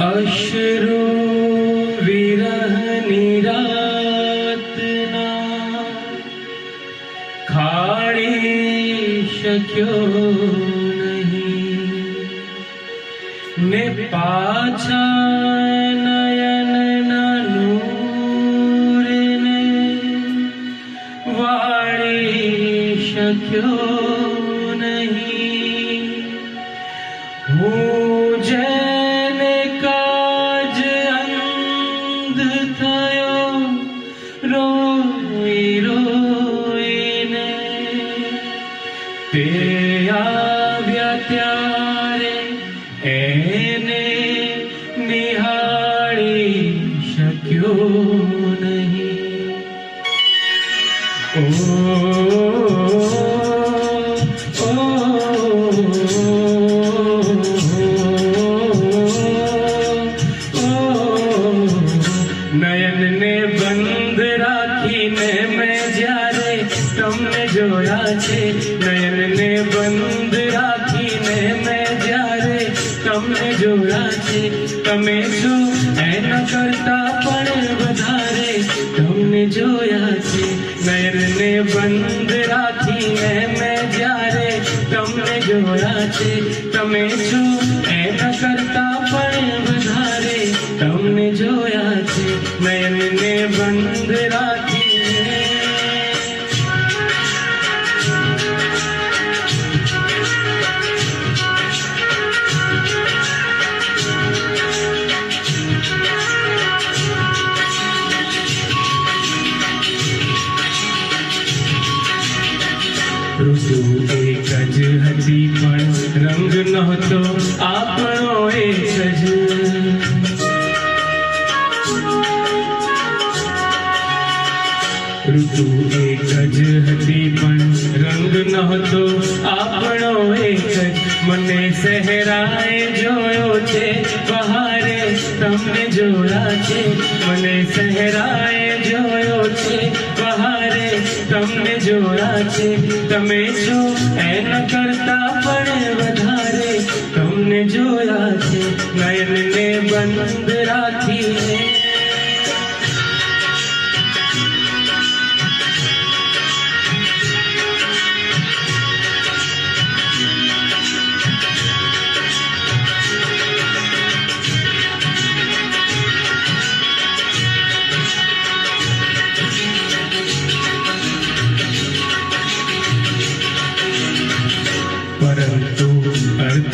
અશ્રુ વિરહની નિરાતના ખાડી શક્યો નહીં ને પાછા નૂરને વાળી શક્યો નયનને બંધ રાખીને મેં જ્યારે તમને જોયા છે, નયનને બંધ રાખીને મેં જ્યારે તમને જોયા છે, તમે છો, એના કરતા પણ વધારે તમને જોયા નયનને બંધ રાખીને મેં જ્યારે તમને જોયા છે તમે છો એના કરતા પણ વધારે તમને જોયા છે નયનને બંધ રાખીને ઋતુ એક જ હતી પણ રંગ નહોતો આપણો એક જ ઋતુ એક જ હતી પણ રંગ નહોતો આપણો એક મને સહેરાએ જોયો છે બહારે તમને જોયા છે મને સહેરાએ જોયો છે તમને જોયા છે. તમે છો એના કરતા પણ વધારે. તમને જોયા છે. નયનને બંધ રાખીને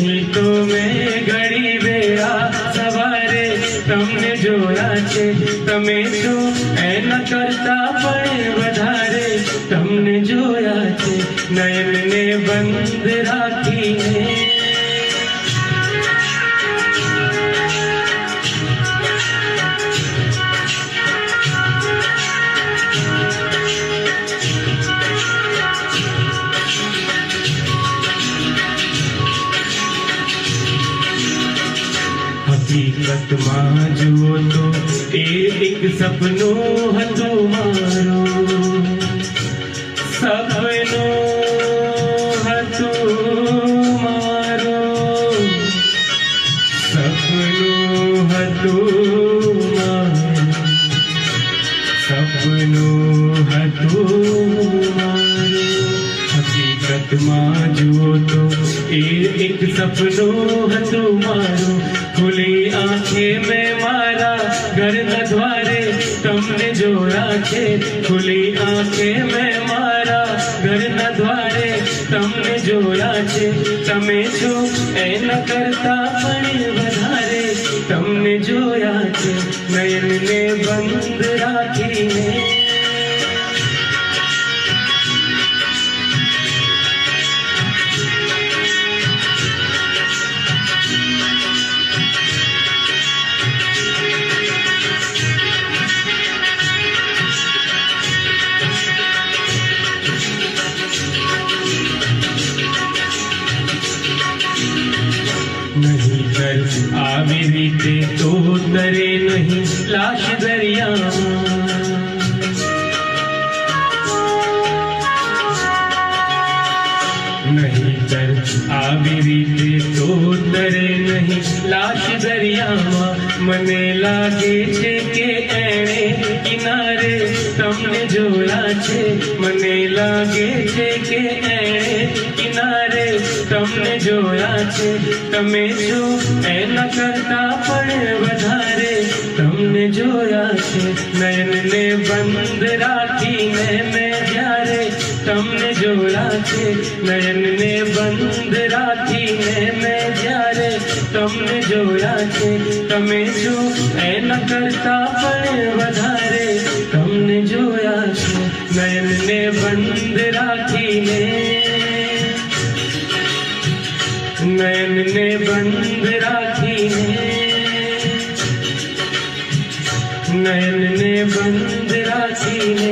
નહીં તો મેં ઘડી વેળા સવારે તમને જોયા છે તમે છો એના કરતા પણ વધારે તમને જોયા છે નયનને બંધ રાખીને હકીકતમાં જુઓ તો એ એક સપનું હતું મારું. સપનું હતું મારું. સપનું હતું મારું. સપનું હતું મારું. હકીકતમાં જુઓ તો એ એક સપનું હતું મારું. આંખે મેં મારા ઘરના દ્વારે તમને જોયા છે ખુલી આંખે મેં મારા ઘરના દ્વારે તમને જોયા છે તમે છો એના કરતા પણ વધારે. તમને જોયા છે નયનને બંધ રાખીને. નહીતર આવી રીતે તો તરે નહીં લાશ દરિયામાં મને લાગે છે કે એણે કિનારે તમને જોયા છે મને લાગે છે કે એણે કિનારે તમને જોયા છે તમે જો એના કરતા પણ વધારે તમને જોયા છે નયનને બંધ રાખીને મેં જ્યારે તમને જોયા છે નયનને તમને જોયા છે. તમે જો એના કરતા પણ વધારે તમને જોયા છે. નયનને બંધ રાખીને નયનને બંધ રાખીને નયનને બંધ રાખીને